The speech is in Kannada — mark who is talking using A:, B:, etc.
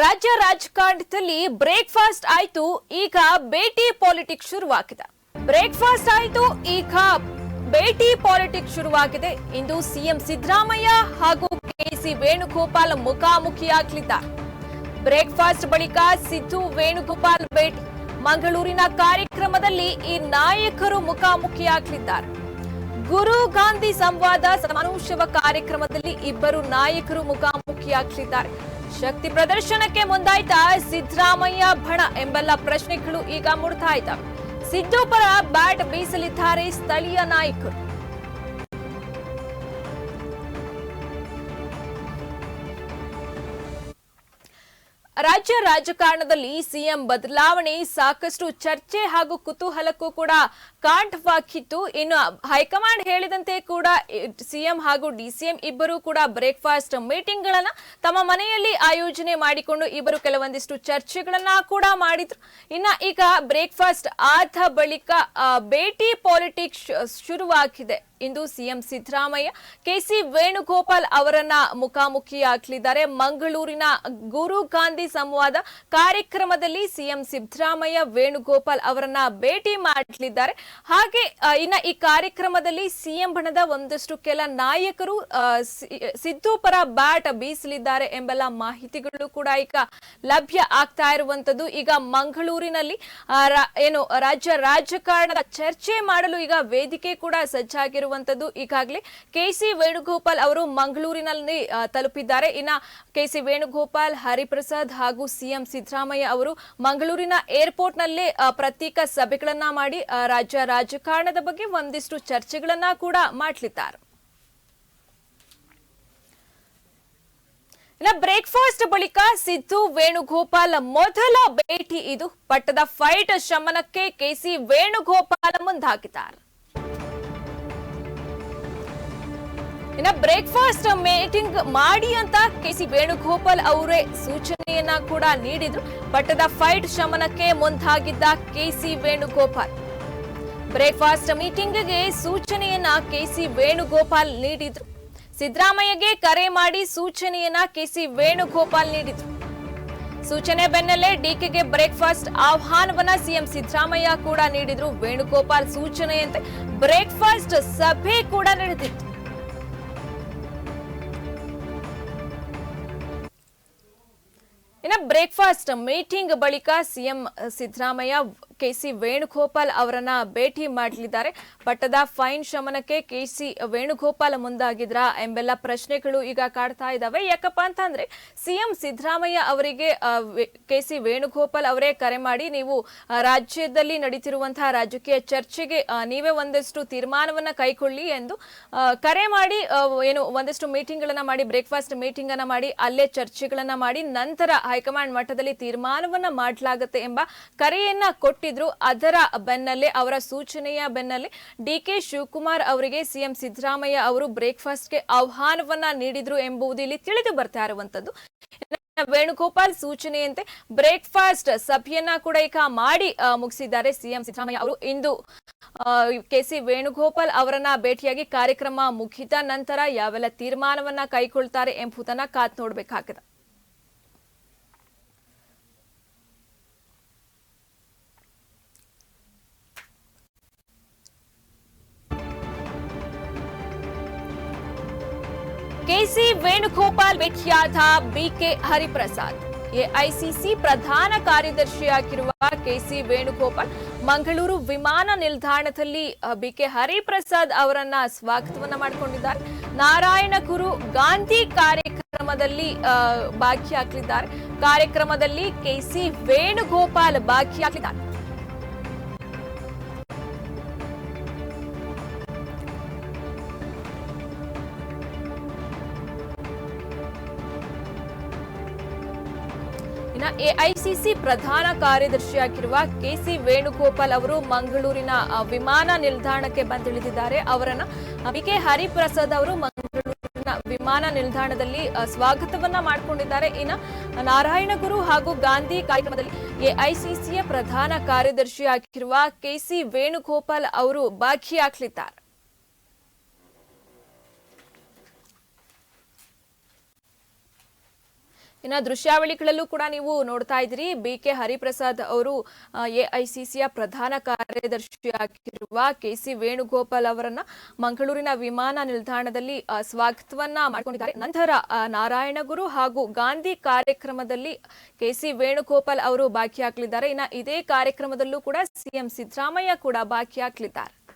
A: ರಾಜ್ಯ ರಾಜಕಾರಣದಲ್ಲಿ ಬ್ರೇಕ್ಫಾಸ್ಟ್ ಆಯ್ತು, ಈಗ ಭೇಟಿ ಪಾಲಿಟಿಕ್ಸ್ ಶುರುವಾಗಿದೆ. ಬ್ರೇಕ್ಫಾಸ್ಟ್ ಆಯ್ತು, ಈಗ ಭೇಟಿ ಪಾಲಿಟಿಕ್ಸ್ ಶುರುವಾಗಿದೆ. ಇಂದು ಸಿಎಂ ಸಿದ್ದರಾಮಯ್ಯ ಹಾಗೂ ಕೆಸಿ ವೇಣುಗೋಪಾಲ್ ಮುಖಾಮುಖಿಯಾಗಲಿದ್ದಾರೆ. ಬ್ರೇಕ್ಫಾಸ್ಟ್ ಬಳಿಕ ಸಿದ್ದು ವೇಣುಗೋಪಾಲ್ ಭೇಟಿ. ಮಂಗಳೂರಿನ ಕಾರ್ಯಕ್ರಮದಲ್ಲಿ ಈ ನಾಯಕರು ಮುಖಾಮುಖಿಯಾಗಲಿದ್ದಾರೆ. ಗುರು ಗಾಂಧಿ ಸಂವಾದ ಸಮಾನೋತ್ಸವ ಕಾರ್ಯಕ್ರಮದಲ್ಲಿ ಇಬ್ಬರು ನಾಯಕರು ಮುಖಾಮುಖಿಯಾಗಲಿದ್ದಾರೆ. ಶಕ್ತಿ ಪ್ರದರ್ಶನಕ್ಕೆ ಮುಂದಾಯ್ತಾ ಸಿದ್ದರಾಮಯ್ಯ ಭಣ ಎಂಬೆಲ್ಲ ಪ್ರಶ್ನೆಗಳು ಈಗ ಮೂಡ್ತಾ ಇದ್ದಾವೆ ಸಿದ್ದು ಪರ ಬ್ಯಾಟ್ ಬೀಸಲಿದ್ದಾರೆ ಸ್ಥಳೀಯ ನಾಯಕರು. ರಾಜ್ಯ ರಾಜಕಾರಣದಲ್ಲಿ ಸಿಎಂ ಬದಲಾವಣೆ ಸಾಕಷ್ಟು ಚರ್ಚೆ ಹಾಗೂ ಕುತೂಹಲಕ್ಕೂ ಕೂಡ ಕಾಂಠವಾಗಿತ್ತು. ಇನ್ನು ಹೈಕಮಾಂಡ್ ಹೇಳಿದಂತೆ ಕೂಡ ಸಿಎಂ ಹಾಗೂ ಡಿಸಿಎಂ ಇಬ್ಬರು ಕೂಡ ಬ್ರೇಕ್ಫಾಸ್ಟ್ ಮೀಟಿಂಗ್ ಗಳನ್ನ ತಮ್ಮ ಮನೆಯಲ್ಲಿ ಆಯೋಜನೆ ಮಾಡಿಕೊಂಡು ಇಬ್ಬರು ಕೆಲವೊಂದಿಷ್ಟು ಚರ್ಚೆಗಳನ್ನ ಕೂಡ ಮಾಡಿದ್ರು. ಇನ್ನ ಈಗ ಬ್ರೇಕ್ಫಾಸ್ಟ್ ಆದ ಬಳಿಕ ಭೇಟಿ ಪಾಲಿಟಿಕ್ಸ್ ಶುರುವಾಗಿದೆ. ಇಂದು ಸಿಎಂ ಸಿದ್ದರಾಮಯ್ಯ, ಕೆಸಿ ವೇಣುಗೋಪಾಲ್ ಅವರನ್ನ ಮುಖಾಮುಖಿಯಾಗಲಿದ್ದಾರೆ ಮಂಗಳೂರಿನ ಗುರು ಗಾಂಧಿ ಸಂವಾದ ಕಾರ್ಯಕ್ರಮದಲ್ಲಿ ಸಿಎಂ ಸಿದ್ದರಾಮಯ್ಯ, ವೇಣುಗೋಪಾಲ್ ಅವರನ್ನ ಭೇಟಿ ಮಾಡಲಿದ್ದಾರೆ. ಹಾಗೆ ಇನ್ನ ಈ ಕಾರ್ಯಕ್ರಮದಲ್ಲಿ ಸಿಎಂ ಬಣದ ಒಂದಷ್ಟು ಕೆಲ ನಾಯಕರು ಸಿದ್ದು ಪರ ಬ್ಯಾಟ್ ಬೀಸಲಿದ್ದಾರೆ ಎಂಬೆಲ್ಲ ಮಾಹಿತಿಗಳು ಕೂಡ ಈಗ ಲಭ್ಯ ಆಗ್ತಾ ಇರುವಂತದ್ದು. ಈಗ ಮಂಗಳೂರಿನಲ್ಲಿ ಏನು, ರಾಜ್ಯ ರಾಜಕಾರಣದ ಚರ್ಚೆ ಮಾಡಲು ಈಗ ವೇದಿಕೆ ಕೂಡ ಸಜ್ಜಾಗಿರುವಂತದ್ದು ಈಗಾಗಲೇ ಕೆಸಿ ವೇಣುಗೋಪಾಲ್ ಅವರು ಮಂಗಳೂರಿನಲ್ಲಿ ತಲುಪಿದ್ದಾರೆ. ಇನ್ನ ಕೆಸಿ ವೇಣುಗೋಪಾಲ್, ಹರಿಪ್ರಸಾದ್ ಹಾಗೂ ಸಿಎಂ ಸಿದ್ದರಾಮಯ್ಯ ಅವರು ಮಂಗಳೂರಿನ ಏರ್ಪೋರ್ಟ್ ನಲ್ಲೇ ಪ್ರತ್ಯೇಕ ಸಭೆಗಳನ್ನ ಮಾಡಿ ರಾಜ್ಯ ರಾಜಕಾರಣದ ಬಗ್ಗೆ ಒಂದಿಷ್ಟು ಚರ್ಚೆಗಳನ್ನ ಕೂಡ ಮಾಡಲಿದ್ದಾರೆ. ಬ್ರೇಕ್ಫಾಸ್ಟ್ ಬಳಿಕ ಸಿದ್ದು ವೇಣುಗೋಪಾಲ್ ಮೊದಲ ಭೇಟಿ ಇದು. ಪಟ್ಟದ ಫೈಟ್ ಶಮನಕ್ಕೆ ಕೆಸಿ ವೇಣುಗೋಪಾಲ್ ಮುಂದಾಗಿದ್ದಾರೆ. ಇನ್ನ ಬ್ರೇಕ್ಫಾಸ್ಟ್ ಮೀಟಿಂಗ್ ಮಾಡಿ ಅಂತ ಕೆ ಸಿ ವೇಣುಗೋಪಾಲ್ ಅವರೇ ಸೂಚನೆಯನ್ನ ಕೂಡ ನೀಡಿದ್ರು. ಪಟ್ಟದ ಫೈಟ್ ಶಮನಕ್ಕೆ ಮುಂದಾಗಿದ್ದ ಕೆ ಸಿ ವೇಣುಗೋಪಾಲ್. ಬ್ರೇಕ್ಫಾಸ್ಟ್ ಮೀಟಿಂಗ್ಗೆ ಸೂಚನೆಯನ್ನ ಕೆಸಿ ವೇಣುಗೋಪಾಲ್ ನೀಡಿದ್ರು. ಸಿದ್ದರಾಮಯ್ಯಗೆ ಕರೆ ಮಾಡಿ ಸೂಚನೆಯನ್ನ ಕೆಸಿ ವೇಣುಗೋಪಾಲ್ ನೀಡಿದ್ರು. ಸೂಚನೆ ಬೆನ್ನಲ್ಲೇ ಡಿಕೆಗೆ ಬ್ರೇಕ್ಫಾಸ್ಟ್ ಆಹ್ವಾನವನ್ನ ಸಿಎಂ ಸಿದ್ದರಾಮಯ್ಯ ಕೂಡ ನೀಡಿದ್ರು ವೇಣುಗೋಪಾಲ್ ಸೂಚನೆಯಂತೆ. ಬ್ರೇಕ್ಫಾಸ್ಟ್ ಸಭೆ ಕೂಡ ನಡೆದಿತ್ತು. ಇನ್ನು ಬ್ರೇಕ್ಫಾಸ್ಟ್ ಮೀಟಿಂಗ್ ಬಳಿಕ ಸಿಎಂ ಸಿದ್ದರಾಮಯ್ಯ ಕೆಸಿ ವೇಣುಗೋಪಾಲ್ ಅವರನ್ನ ಭೇಟಿ ಮಾಡಲಿದ್ದಾರೆ. ಪಟ್ಟದ ಫೈನ್ ಶಮನಕ್ಕೆ ಕೆಸಿ ವೇಣುಗೋಪಾಲ್ ಮುಂದಾಗಿದ್ರ ಎಂಬೆಲ್ಲ ಪ್ರಶ್ನೆಗಳು ಈಗ ಕಾಡ್ತಾ ಇದ್ದಾವೆ ಯಾಕಪ್ಪ ಅಂತಂದ್ರೆ ಸಿಎಂ ಸಿದ್ದರಾಮಯ್ಯ ಅವರಿಗೆ ಕೆಸಿ ವೇಣುಗೋಪಾಲ್ ಅವರೇ ಕರೆ ಮಾಡಿ ನೀವು ರಾಜ್ಯದಲ್ಲಿ ನಡೀತಿರುವಂತಹ ರಾಜಕೀಯ ಚರ್ಚೆಗೆ ನೀವೇ ಒಂದಷ್ಟು ತೀರ್ಮಾನವನ್ನ ಕೈಗೊಳ್ಳಿ ಎಂದು ಕರೆ ಮಾಡಿ ಏನು ಒಂದಷ್ಟು ಮೀಟಿಂಗ್ ಗಳನ್ನ ಮಾಡಿ, ಬ್ರೇಕ್ಫಾಸ್ಟ್ ಮೀಟಿಂಗ್ ಅನ್ನ ಮಾಡಿ, ಅಲ್ಲೇ ಚರ್ಚೆಗಳನ್ನ ಮಾಡಿ, ನಂತರ ಹೈಕಮಾಂಡ್ ಮಟ್ಟದಲ್ಲಿ ತೀರ್ಮಾನವನ್ನ ಮಾಡಲಾಗುತ್ತೆ ಎಂಬ ಕರೆಯನ್ನ ಕೊಟ್ಟಿದ್ರು ಅದರ ಬೆನ್ನಲ್ಲೇ, ಅವರ ಸೂಚನೆಯ ಬೆನ್ನಲ್ಲೇ ಡಿ ಕೆ ಶಿವಕುಮಾರ್ ಅವರಿಗೆ ಸಿಎಂ ಸಿದ್ದರಾಮಯ್ಯ ಅವರು ಬ್ರೇಕ್ಫಾಸ್ಟ್ಗೆ ಆಹ್ವಾನವನ್ನ ನೀಡಿದ್ರು ಎಂಬುದು ಇಲ್ಲಿ ತಿಳಿದು ಬರ್ತಾ ಇರುವಂತದ್ದು. ವೇಣುಗೋಪಾಲ್ ಸೂಚನೆಯಂತೆ ಬ್ರೇಕ್ಫಾಸ್ಟ್ ಸಭೆಯನ್ನ ಕೂಡ ಈಗ ಮಾಡಿ ಮುಗಿಸಿದ್ದಾರೆ ಸಿಎಂ ಸಿದ್ದರಾಮಯ್ಯ ಅವರು. ಇಂದು ಕೆಸಿ ವೇಣುಗೋಪಾಲ್ ಅವರನ್ನ ಭೇಟಿಯಾಗಿ ಕಾರ್ಯಕ್ರಮ ಮುಗಿದ ನಂತರ ಯಾವೆಲ್ಲ ತೀರ್ಮಾನವನ್ನ ಕೈಗೊಳ್ತಾರೆ ಎಂಬುದನ್ನ ಕಾತ್ ನೋಡ್ಬೇಕಾಗಿದೆ. ಕೆಸಿ ವೇಣುಗೋಪಾಲ್ ವಿಖ್ಯಾತ ಬಿಕೆ ಹರಿಪ್ರಸಾದ್. ಎಐಸಿಸಿ ಪ್ರಧಾನ ಕಾರ್ಯದರ್ಶಿಯಾಗಿರುವ ಕೆಸಿ ವೇಣುಗೋಪಾಲ್ ಮಂಗಳೂರು ವಿಮಾನ ನಿಲ್ದಾಣದಲ್ಲಿ ಬಿಕೆ ಹರಿಪ್ರಸಾದ್ ಅವರನ್ನ ಸ್ವಾಗತವನ್ನ ಮಾಡಿಕೊಂಡಿದ್ದಾರೆ. ನಾರಾಯಣ ಗುರು ಗಾಂಧಿ ಕಾರ್ಯಕ್ರಮದಲ್ಲಿ ಭಾಗಿಯಾಗಲಿದ್ದಾರೆ. ಕಾರ್ಯಕ್ರಮದಲ್ಲಿ ಕೆಸಿ ವೇಣುಗೋಪಾಲ್ ಭಾಗಿಯಾಗಲಿದ್ದಾರೆ. ಇನ್ನ ಎಐಸಿಸಿ ಪ್ರಧಾನ ಕಾರ್ಯದರ್ಶಿಯಾಗಿರುವ ಕೆಸಿ ವೇಣುಗೋಪಾಲ್ ಅವರು ಮಂಗಳೂರಿನ ವಿಮಾನ ನಿಲ್ದಾಣಕ್ಕೆ ಬಂದಿಳಿದಿದ್ದಾರೆ. ಅವರನ್ನ ವಿಕೆ ಹರಿಪ್ರಸಾದ್ ಅವರು ಮಂಗಳೂರಿನ ವಿಮಾನ ನಿಲ್ದಾಣದಲ್ಲಿ ಸ್ವಾಗತವನ್ನ ಮಾಡಿಕೊಂಡಿದ್ದಾರೆ. ಇನ್ನ ನಾರಾಯಣಗುರು ಹಾಗೂ ಗಾಂಧಿ ಕಾರ್ಯಕ್ರಮದಲ್ಲಿ ಎಐಸಿಸಿಯ ಪ್ರಧಾನ ಕಾರ್ಯದರ್ಶಿಯಾಗಿರುವ ಕೆಸಿ ವೇಣುಗೋಪಾಲ್ ಅವರು ಭಾಗಿಯಾಗಲಿದ್ದಾರೆ. ಇನ್ನ ದೃಶ್ಯಾವಳಿಗಳಲ್ಲೂ ಕೂಡ ನೀವು ನೋಡ್ತಾ ಇದ್ದೀರಿ. ಬಿ ಕೆ ಹರಿಪ್ರಸಾದ್ ಅವರು ಎಐಸಿಸಿಯ ಪ್ರಧಾನ ಕಾರ್ಯದರ್ಶಿಯಾಗಿರುವ ಕೆ ಸಿ ವೇಣುಗೋಪಾಲ್ ಅವರನ್ನ ಮಂಗಳೂರಿನ ವಿಮಾನ ನಿಲ್ದಾಣದಲ್ಲಿ ಸ್ವಾಗತವನ್ನ ಮಾಡಿಕೊಂಡಿದ್ದಾರೆ. ನಂತರ ನಾರಾಯಣಗುರು ಹಾಗೂ ಗಾಂಧಿ ಕಾರ್ಯಕ್ರಮದಲ್ಲಿ ಕೆ ಸಿ ವೇಣುಗೋಪಾಲ್ ಅವರು ಭಾಗಿಯಾಗಲಿದ್ದಾರೆ. ಇನ್ನ ಇದೇ ಕಾರ್ಯಕ್ರಮದಲ್ಲೂ ಕೂಡ ಸಿಎಂ ಸಿದ್ದರಾಮಯ್ಯ ಕೂಡ ಭಾಗಿಯಾಗಲಿದ್ದಾರೆ.